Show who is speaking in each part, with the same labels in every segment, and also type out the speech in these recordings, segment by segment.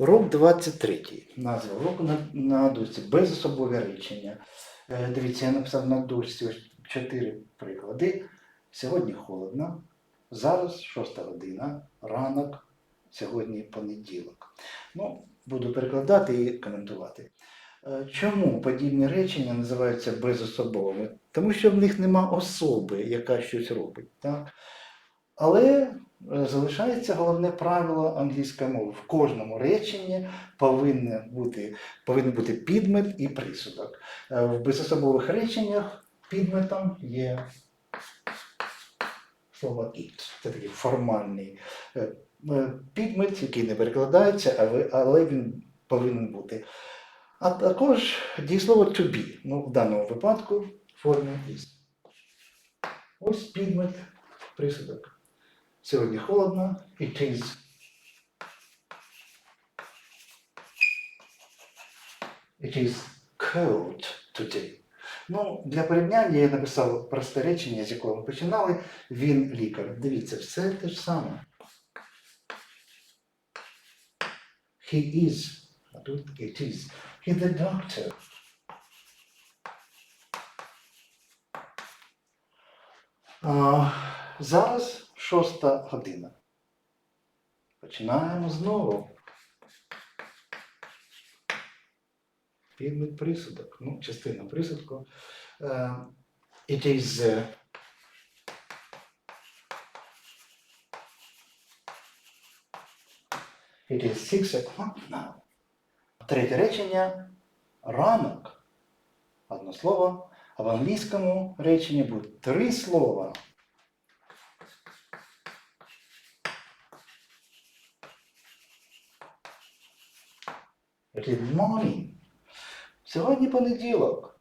Speaker 1: Урок 23. Назва уроку на, на дошці. Безособові речення. Е, дивіться, я написав на дошці ось чотири приклади. Сьогодні холодно, зараз 6 година, ранок, сьогодні понеділок. Ну, буду перекладати і коментувати. Е, Чому подібні речення називаються безособовими? Тому що в них нема особи, яка щось робить. Так? Але залишається головне правило англійської мови. В кожному реченні повинен бути, повинен бути підмет і присудок. Е, В безособових реченнях підметом є слово it. Це такий формальний е, е, підмет, який не перекладається, але, він повинен бути. А також дієслово to be. Ну, в даному випадку в формі is. Ось підмет, присудок. Сьогодні холодно. It is. It is cold today. Ну, для порівняння я написав просте речення, якого починали. Він лікар. Дивіться, все те ж саме. He is. А тут it is. He the doctor. А, зараз шоста година. Починаємо знову. Підмет присудок. Ну, частина присудку. Е, It is It is six o'clock now. Третє речення ранок. Одне слово. А в англійському реченні буде три слова. Is morning. Сьогодні понеділок.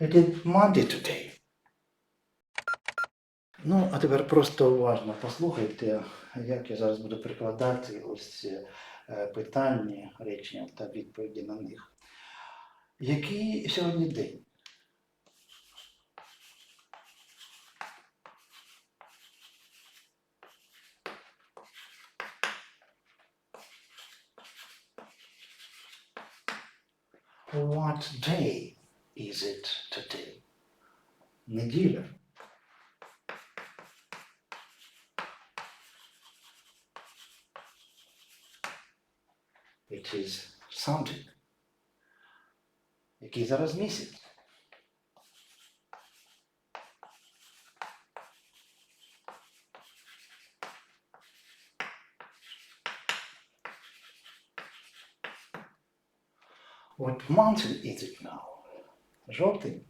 Speaker 1: It is Monday today. Ну, а тепер просто уважно послухайте, як я зараз буду прикладати ось е, питання, речення та відповіді на них. Який сьогодні день? What day is it today? Неділя. It is Sunday. Який зараз місяць? What month is it now? Жовтень.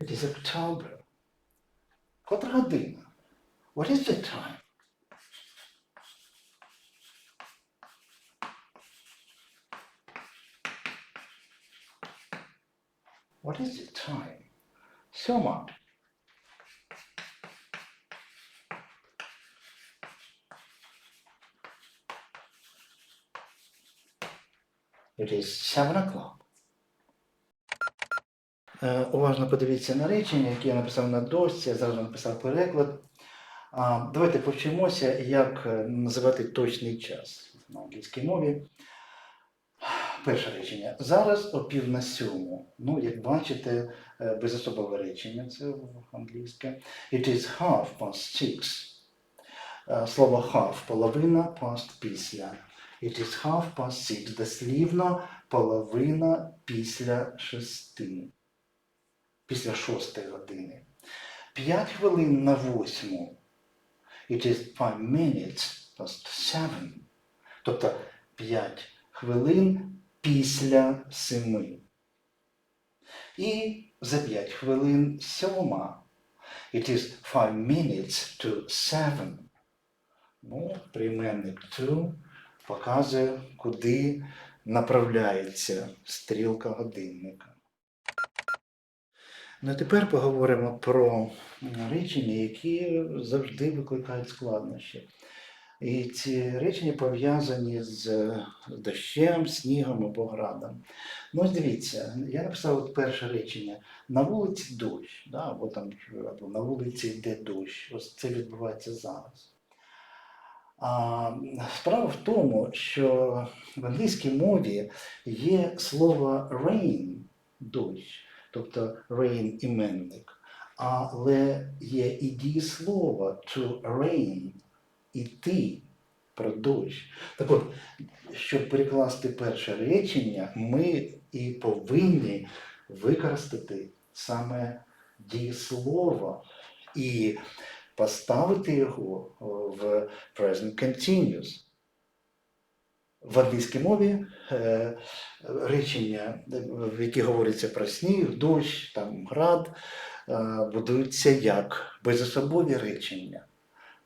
Speaker 1: It is October. Котра година? What is the time? What is the time? Сьома. It is seven o'clock. Е, уважно подивіться на речення, які я написав на дошці, я зараз написав переклад. Давайте повчимося, як е, називати точний час на англійській мові. Перше речення. Зараз о пів на сьому. Ну, як бачите, е, безособове речення, це англійське. It is half past six. Слово half половина, past після. It is half past six. Дослівно половина після шести. Після шостої години. П'ять хвилин на восьму. It is five minutes past seven. Тобто п'ять хвилин після семи. І за п'ять хвилин сьома. It is five minutes to seven. Ну, прийменник to показує, куди направляється стрілка годинника. Ну, тепер поговоримо про речення, які завжди викликають складнощі. І ці речення пов'язані з дощем, снігом або градом. Ну, ось дивіться, я написав от перше речення. На вулиці дощ, да, або там або на вулиці йде дощ. Ось це відбувається зараз. А, справа в тому, що в англійській мові є слово rain дощ, тобто rain іменник, але є і дієслово to rain іти про дощ. Так от, щоб перекласти перше речення, ми і повинні використати саме дієслово і поставити його в present continuous. В англійській мові е, речення, в які говориться про сніг, дощ, там, град, е, будуються як безособові речення.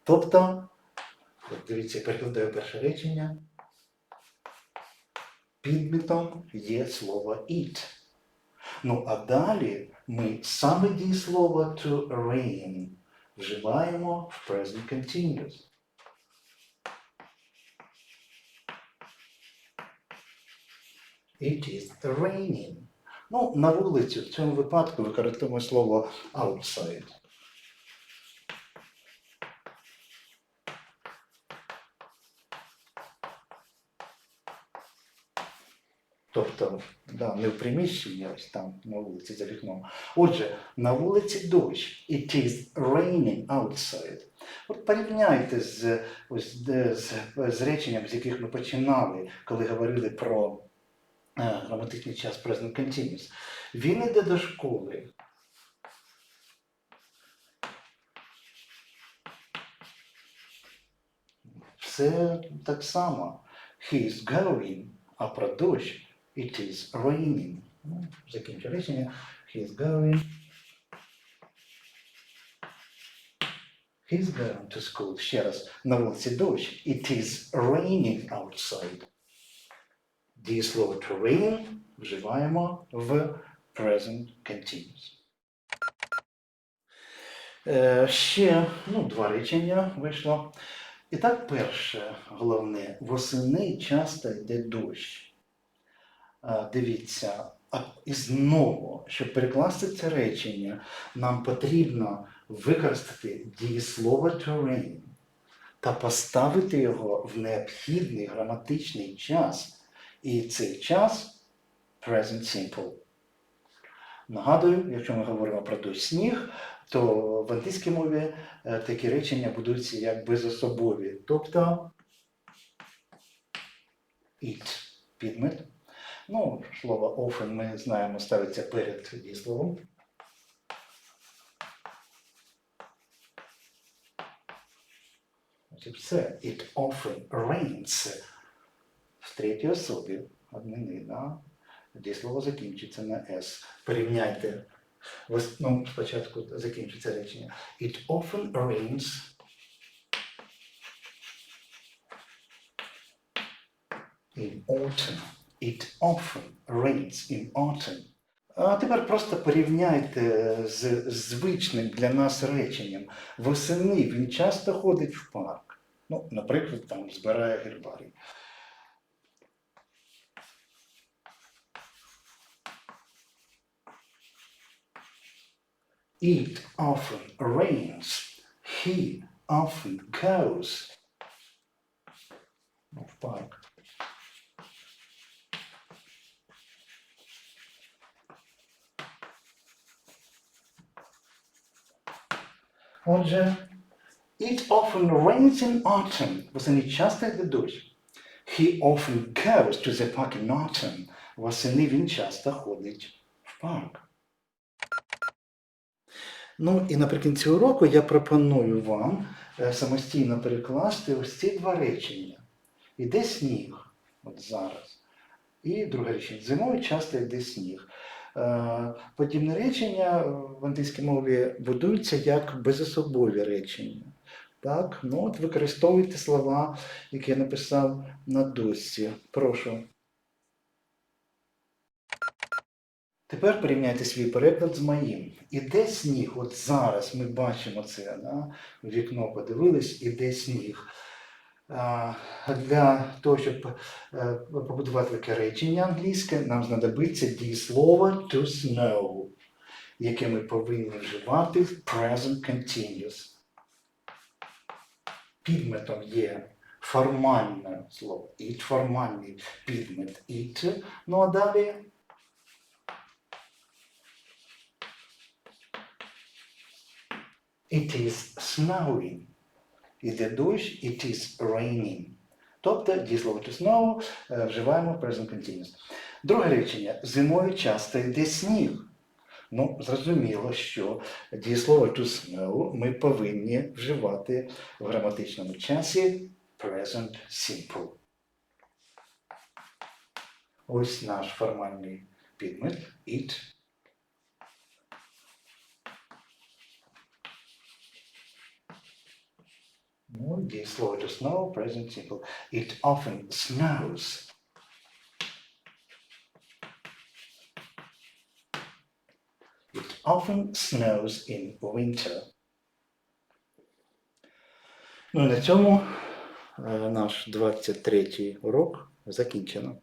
Speaker 1: Тобто, дивіться, перекладаю перше речення. Підмітом є слово it. Ну а далі ми саме дієслово to rain вживаємо в present continuous. It is raining. Ну, на вулиці в цьому випадку використовуємо слово outside. Тобто, да, не в приміщенні, ось там на вулиці за вікном. Отже, на вулиці дощ. It is raining outside. От порівняйте з, ось, з, з реченням, з яких ми починали, коли говорили про е, граматичний час present continuous. Він іде до школи. Все так само. He is going, а про дощ it is raining. Ну, закінчу речення. He going. He's going to school. Ще раз. На вулиці дощ. It is raining outside. Дієслово to rain вживаємо в present continuous. Е, ще ну, два речення вийшло. І так, перше, головне, восени часто йде дощ. Е, Дивіться, і знову, щоб перекласти це речення, нам потрібно використати дієслово to rain та поставити його в необхідний граматичний час. І цей час present simple. Нагадую, якщо ми говоримо про дощ сніг, то в англійській мові е, такі речення будуються як безособові. Тобто it підмет. Ну, слово often ми знаємо ставиться перед дієсловом. Ось і все. It often rains. В третій особі однини, да? дієслово закінчиться на S. Порівняйте. Ну, спочатку закінчиться речення. It often rains in autumn. It often rains in autumn. А тепер просто порівняйте з звичним для нас реченням. Восени він часто ходить в парк. Ну, наприклад, там збирає гербарій. It often rains. He often goes. Ну, в парк. Отже, it often rains in autumn. Восени часто йде дощ. He often goes to the park in autumn. Восени він часто ходить в парк. Ну і наприкінці уроку я пропоную вам е, самостійно перекласти ось ці два речення. Іде сніг, от зараз. І друге речення. Зимою часто йде сніг. Е, Подібне речення в англійській мові будуються як безособові речення. Так, ну от використовуйте слова, які я написав на дошці. Прошу. Тепер порівняйте свій переклад з моїм. Іде сніг, от зараз ми бачимо це, да? вікно подивились, іде сніг. Для того, щоб е, побудувати таке речення англійське, нам знадобиться дієслово to snow, яке ми повинні вживати в present continuous. Підметом є формальне слово it, формальний підмет it. Ну а далі it is snowing. Іде дощ, it is raining. Тобто дієслово to snow е, вживаємо в present continuous. Друге речення. Зимою часто йде сніг. Ну, зрозуміло, що дієслово to snow ми повинні вживати в граматичному часі present simple. Ось наш формальний підмет it. Ну, дієслово to snow, present simple. It often snows. It often snows in winter. Ну на цьому е, наш 23-й урок закінчено.